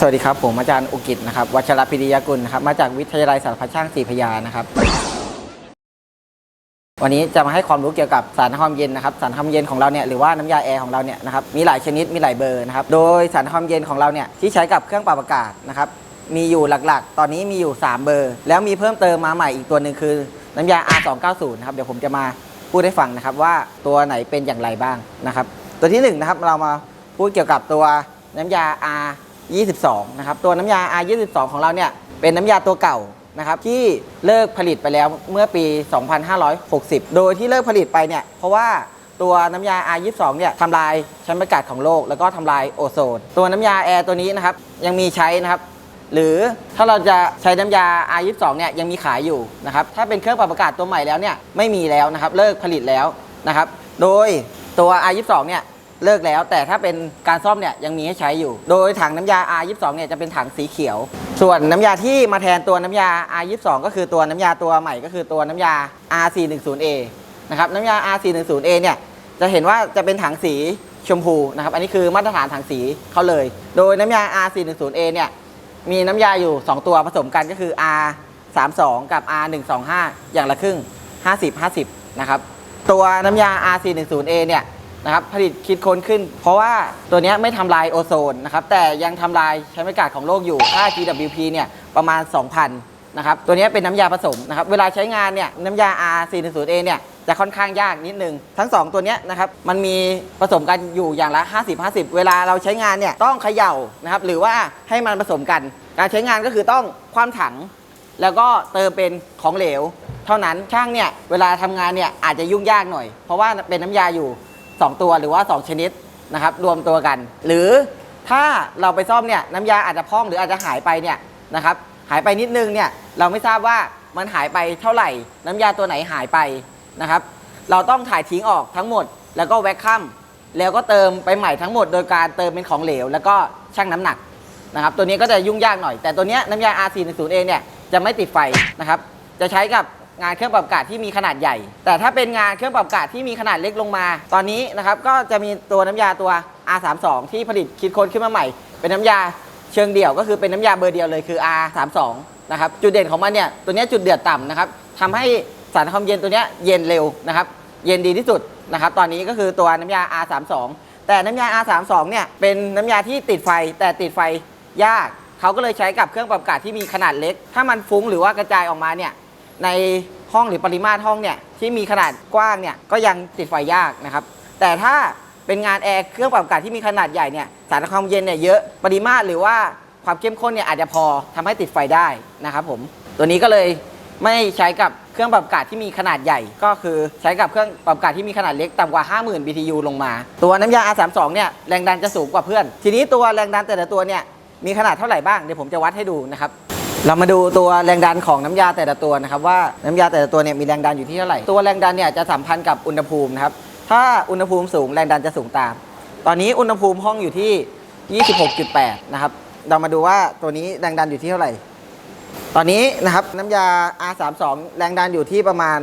สวัสดีครับ ผมอาจารย์อุกิตนะครับวัชรพิริยกุลนะครับมาจากวิทยาลัยสารพัดช่างศรีพยานะครับ วันนี้จะมาให้ความรู้เกี่ยวกับสารความเย็นนะครับสารความเย็นของเราเนี่ยหรือว่าน้ำยาแอร์ของเราเนี่ยนะครับมีหลายชนิดมีหลายเบอร์นะครับโดยสารความเย็นของเราเนี่ยที่ใช้กับเครื่องปรับอากาศนะครับมีอยู่หลักๆ ตอนนี้มีอยู่ 3 เบอร์ แล้วมีเพิ่มเติมมาใหม่อีกตัวหนึ่งคือ น้ำยา R290 นะครับเดี๋ยวผมจะมาพูดให้ฟังนะครับว่าตัวไหนเป็นอย่างไรบ้างนะครับตัวที่หนึ่งนะครับเรามาพูดเกี่ยวกับตัวน้ำยา R 22 นะครับ ตัวน้ำยา R 22 ของเราเนี่ยเป็นน้ำยาตัวเก่านะครับที่เลิกผลิตไปแล้วเมื่อปี 2560 โดยที่เลิกผลิตไปเนี่ยเพราะว่าตัวน้ำยา R 22 เนี่ยทำลายชั้นบรรยากาศของโลก แล้วก็ทำลายโอโซน ตัวน้ำยาแอร์ตัวนี้นะครับยังมีใช้นะครับหรือถ้าเราจะใช้น้ำยา R 22 เนี่ยยังมีขายอยู่นะครับถ้าเป็นเครื่องปรับอากาศตัวใหม่แล้วเนี่ยไม่มีแล้วนะครับเลิกผลิตแล้วนะครับโดยตัว R 22 เนี่ย เลิกแล้ว แต่ถ้าเป็นการซ่อมเนี่ยยังมีให้ใช้อยู่ โดยถังน้ำยา R22 เนี่ยจะเป็นถังสีเขียว ส่วนน้ำยาที่มาแทนตัวน้ำยา R22 ก็คือตัวน้ำยาตัวใหม่ก็คือตัวน้ำยา R410A นะครับน้ำยา R410A เนี่ยจะเห็นว่าจะเป็นถังสีชมพูนะครับอันนี้คือมาตรฐานถังสีเขาเลย โดยน้ำยา R410A เนี่ยมีน้ำยาอยู่ 2 ตัวผสมกันก็คือ R32 กับ R125 อย่างละครึ่ง 50-50 นะครับ ตัวน้ำยา R410A เนี่ย นะครับผลิตคิดค้นขึ้น เพราะว่าตัวนี้ไม่ทำลายโอโซนนะครับแต่ยังทำลายชั้นบรรยากาศของโลกอยู่ค่า GWP เนี่ยประมาณ 2,000นะครับตัวนี้เป็นน้ำยาผสมนะครับเวลาใช้งานเนี่ยน้ำยา R410A เนี่ยจะค่อนข้างยากนิดนึง ทั้ง 2 ตัวนี้นะครับมันมีผสมกันอยู่อย่างละ 50-50 เวลาเราใช้งานเนี่ยต้องเขย่านะครับหรือว่าให้มันผสมกัน การใช้งานก็คือต้องคว่ำถัง แล้วก็เติมเป็นของเหลว เท่านั้นช่างเนี่ยเวลาทำงานเนี่ยอาจจะยุ่งยากหน่อย เพราะว่าเป็นน้ำยาอยู่ 2 ตัวหรือว่า 2 ชนิดนะครับรวมตัวกัน หรือถ้าเราไปซ่อมเนี่ยน้ำยาอาจจะพร่องหรืออาจจะหายไปเนี่ยนะครับหายไปนิดนึงเนี่ยเราไม่ทราบว่ามันหายไปเท่าไหร่ น้ำยาตัวไหนหายไปนะครับ เราต้องถ่ายทิ้งออกทั้งหมด แล้วก็แวคคัมแล้วก็เติมไปใหม่ทั้งหมด โดยการเติมเป็นของเหลว แล้วก็ชั่งน้ำหนักนะครับ ตัวนี้ก็จะยุ่งยากหน่อย แต่ตัวเนี้ยน้ำยา R410A เนี่ยจะไม่ติดไฟนะครับ จะใช้กับ งานเครื่องปรับอากาศที่มีขนาดใหญ่ แต่ถ้าเป็นงานเครื่องปรับอากาศที่มีขนาดเล็กลงมา ตอนนี้นะครับก็จะมีตัวน้ำยาตัว R32 ที่ผลิตคิดค้นขึ้นมาใหม่ เป็นน้ำยาเชิงเดี่ยวก็คือเป็นน้ำยาเบอร์เดียวเลยคือ R32 นะครับจุดเด่นของมันเนี่ยตัวนี้จุดเดือดต่ำนะครับทำให้สารความเย็นตัวนี้เย็นเร็วนะครับเย็นดีที่สุดนะครับตอนนี้ก็คือตัวน้ำยา R32 แต่น้ำยา R32 เนี่ยเป็นน้ำยาที่ติดไฟแต่ติดไฟยาก เขาก็เลยใช้กับเครื่องปรับอากาศที่มีขนาดเล็ก ถ้ามันฟุ้งหรือว่ากระจายออกมาเนี่ย ในห้องหรือปริมาตรห้องเนี่ยที่มีขนาดกว้างเนี่ยก็ยังติดไฟยากนะครับ แต่ถ้าเป็นงานแอร์เครื่องปรับอากาศที่มีขนาดใหญ่เนี่ยสารความเย็นเนี่ยเยอะปริมาตรหรือว่าความเข้มข้นเนี่ยอาจจะพอทำให้ติดไฟได้นะครับผมตัวนี้ก็เลยไม่ใช้กับเครื่องปรับอากาศที่มีขนาดใหญ่ ก็คือใช้กับเครื่องปรับอากาศที่มีขนาดเล็กต่ำกว่า 50,000 BTU ลงมา ตัวน้ำยา R32 เนี่ยแรงดันจะสูงกว่าเพื่อน ทีนี้ตัวแรงดันแต่ละตัวเนี่ยมีขนาดเท่าไหร่บ้างเดี๋ยวผมจะวัดให้ดูนะครับ เรามาดูตัวแรงดันของน้ำยาแต่ละตัวนะครับว่าน้ำยาแต่ละตัวเนี่ยมีแรงดันอยู่ที่เท่าไหร่ตัวแรงดันเนี่ยจะสัมพันธ์กับอุณหภูมินะครับถ้าอุณหภูมิสูงแรงดันจะสูงตาม ตอนนี้อุณหภูมิห้องอยู่ที่ 26.8 นะครับ เรามาดูว่าตัวนี้แรงดันอยู่ที่เท่าไหร่ ตอนนี้นะครับน้ำยา R32 แรงดันอยู่ที่ประมาณ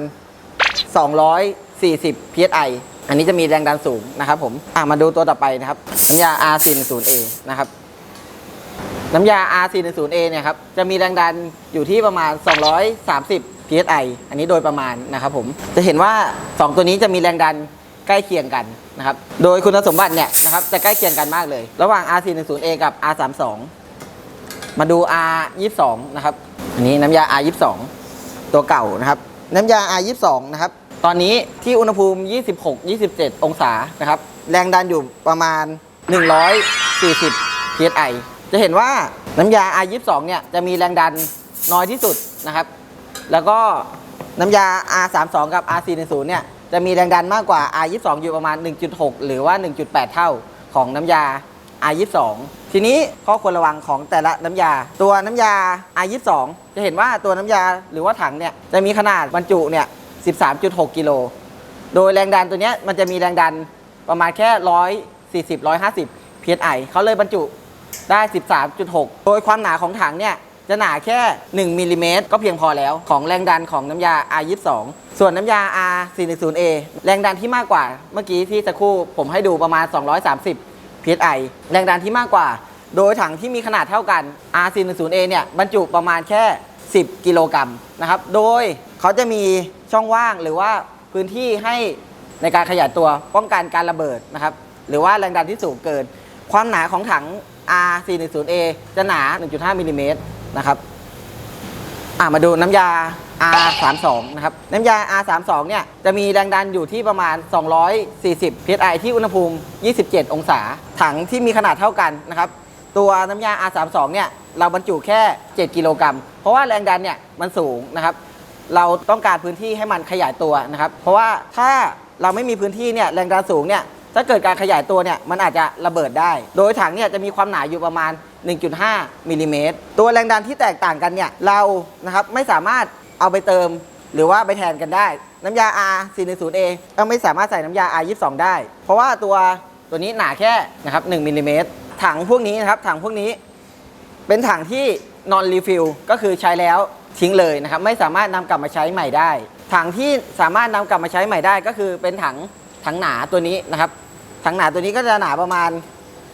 240 psi อันนี้จะมีแรงดันสูงนะครับผมมาดูตัวต่อไปนะครับน้ำยา R40A นะครับ น้ำยา R410A เนี่ยครับจะมีแรงดันอยู่ที่ประมาณ 230 psi อันนี้โดยประมาณนะครับผมจะเห็นว่า 2 ตัวนี้จะมีแรงดันใกล้เคียงกันนะครับโดยคุณสมบัติเนี่ยนะครับจะใกล้เคียงกันมากเลย ระหว่าง R410A กับ R32 มาดู R22 นะครับอันนี้น้ำยา R22 ตัวเก่านะครับน้ำยา R22 นะครับตอนนี้ที่อุณหภูมิ 26-27 องศานะครับแรงดันอยู่ประมาณ 140 psi จะเห็นว่าน้ำยา R22 เนี่ยจะมีแรงดันน้อยที่สุดนะครับ แล้วก็น้ำยา R32 กับ R410 เนี่ยจะมีแรงดันมากกว่า R22 อยู่ประมาณ 1.6 หรือว่า 1.8 เท่าของน้ำยา R22 ทีนี้ข้อควรระวังของแต่ละน้ำยา ตัวน้ำยา R22 จะเห็นว่าตัวน้ำยาหรือว่าถังเนี่ยจะมีขนาดบรรจุเนี่ย 13.6 กิโล โดยแรงดันตัวเนี้ยมันจะมีแรงดันประมาณแค่ 140 150 psi เขาเลยบรรจุ ได้ 13.6 โดยความหนาของถังเนี่ยจะหนาแค่ 1มิลลิเมตรก็เพียงพอแล้วของแรงดันของน้ำยา R22 ส่วนน้ำยา R410A แรงดันที่มากกว่าเมื่อกี้ที่สักครู่ผมให้ดูประมาณ 230 psi แรงดันที่มากกว่า โดยถังที่มีขนาดเท่ากัน R410A เนี่ยบรรจุประมาณแค่ 10 กิโลกรัมนะครับ โดยเขาจะมีช่องว่างหรือว่าพื้นที่ให้ในการขยายตัวป้องกันการระเบิดนะครับ หรือว่าแรงดันที่สูงเกิน ความหนาของถัง R410A จะหนา 1.5มิลลิเมตรนะครับอะมาดูน้ำยา R32 นะครับ น้ำยา R32 เนี่ยจะมีแรงดันอยู่ที่ประมาณ 240 psi ที่อุณหภูมิ 27 องศา ถังที่มีขนาดเท่ากันนะครับ ตัวน้ำยา R32 เนี่ยเราบรรจุแค่ 7 กิโลกรัม เพราะว่าแรงดันเนี่ยมันสูงนะครับ เราต้องการพื้นที่ให้มันขยายตัวนะครับ เพราะว่าถ้าเราไม่มีพื้นที่เนี่ยแรงดันสูงเนี่ย ถ้าเกิดการขยายตัวเนี่ยมันอาจจะระเบิดได้ โดยถังเนี่ยจะมีความหนาอยู่ประมาณ 1.5มิลลิเมตรตัวแรงดันที่แตกต่างกันเนี่ยเรานะครับไม่สามารถเอาไปเติมหรือว่าไปแทนกันได้ น้ำยา R 4 1 0 A ก็ไม่สามารถใส่น้ำยา R 22ได้ เพราะว่าตัวตัวนี้หนาแค่นะครับ1มิลลิเมตรถังพวกนี้นะครับถังพวกนี้ เป็นถังที่ non refill ก็คือใช้แล้วทิ้งเลยนะครับ ไม่สามารถนำกลับมาใช้ใหม่ได้ ถังที่สามารถนำกลับมาใช้ใหม่ได้ ก็คือเป็นถังถังหนาตัวนี้นะครับ ถังหนาตัวนี้ก็จะหนาประมาณ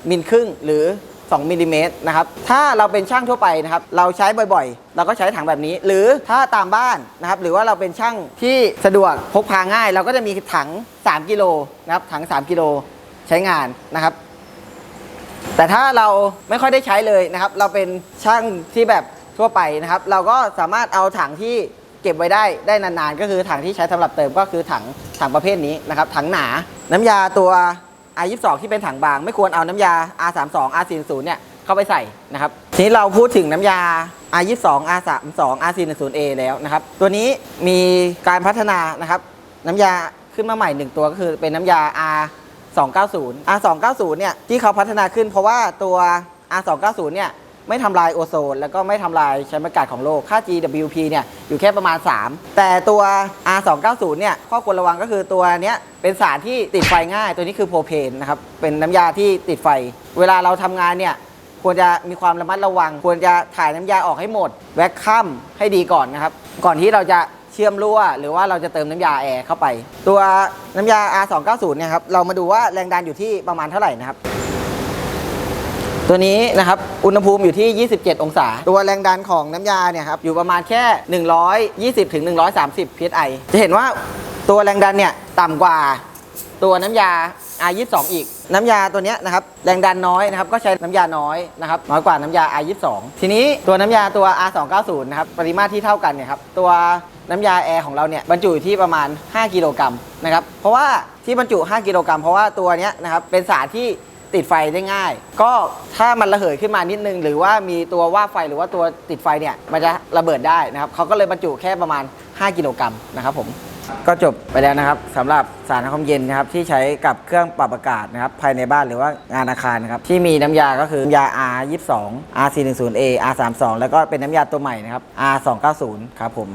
มิลครึ่งหรือ 2มิลลิเมตรนะครับ ถ้าเราเป็นช่างทั่วไปนะครับ เราใช้บ่อยๆ เราก็ใช้ถังแบบนี้ หรือถ้าตามบ้านนะครับ หรือว่าเราเป็นช่างที่สะดวกพกพาง่าย เราก็จะมีถัง 3 กิโลนะครับ ถัง 3 กิโลใช้งานนะครับ แต่ถ้าเราไม่ค่อยได้ใช้เลยนะครับ เราเป็นช่างที่แบบทั่วไปนะครับ เราก็สามารถเอาถังที่เก็บไว้ได้ได้นานๆ ก็คือถังที่ใช้สำหรับเติมก็คือถังถังประเภทนี้นะครับ ถังหนาน้ำยาตัว R22 ที่เป็นถังบาง ไม่ควรเอาน้ำยา R32 R40 เนี่ยเข้าไปใส่นะครับทีนี้เราพูดถึงน้ำยา R22 R32 R410A แล้วนะครับตัวนี้มีการพัฒนานะครับน้ำยาขึ้นมาใหม่หนึ่งตัวก็คือเป็นน้ำยา R 290 R 290 เนี่ยที่เขาพัฒนาขึ้นเพราะว่าตัว R 290 เนี่ย ไม่ทำลายโอโซน แล้วก็ไม่ทำลายชั้นบรรยากาศของโลก ค่า GWP เนี่ยอยู่แค่ประมาณ 3 แต่ตัว R 290 เนี่ยข้อควรระวังก็คือตัวเนี้ยเป็นสารที่ติดไฟง่าย ตัวนี้คือโพรเพนนะครับ เป็นน้ำยาที่ติดไฟ เวลาเราทำงานเนี่ยควรจะมีความระมัดระวัง ควรจะถ่ายน้ำยาออกให้หมด แว็กคัมให้ดีก่อนนะครับ ก่อนที่เราจะเชื่อมรั่ว หรือว่าเราจะเติมน้ำยาแอร์เข้าไป ตัวน้ำยา R290 เนี่ยครับ เรามาดูว่าแรงดันอยู่ที่ประมาณเท่าไหร่นะครับ ตัวนี้นะครับอุณหภูมิอยู่ที่ 27 องศา ตัวแรงดันของน้ำยาเนี่ยครับอยู่ประมาณแค่ 120ถึง130 psi จะเห็นว่าตัวแรงดันเนี่ยต่ำกว่าตัวน้ำยา R22 อีก น้ำยาตัวเนี้ยนะครับแรงดันน้อยนะครับก็ใช้น้ำยาน้อยนะครับน้อยกว่าน้ำยา R22 ทีนี้ตัวน้ำยาตัว R290 นะครับปริมาตรที่เท่ากันเนี่ยครับตัวน้ำยาแอร์ของเราเนี่ยบรรจุอยู่ที่ประมาณ 5 กิโลกรัมนะครับเพราะว่าที่บรรจุ 5 กิโลกรัมเพราะว่าตัวเนี้ยนะครับเป็นสารที่ ติดไฟได้ง่าย ก็ถ้ามันระเหยขึ้นมานิดนึง หรือว่ามีตัวว่าไฟหรือว่าตัวติดไฟเนี่ยมันจะระเบิดได้นะครับเขาก็เลยบรรจุแค่ประมาณ 5 กิโลกรัมนะครับผมก็จบไปแล้วนะครับสำหรับสารความเย็นนะครับที่ใช้กับเครื่องปรับอากาศนะครับภายในบ้านหรือว่างานอาคารนะครับที่มีน้ำยาก็คือน้ำยา R22 R410A R32 แล้วก็เป็นน้ำยาตัวใหม่นะครับ R290 ครับผม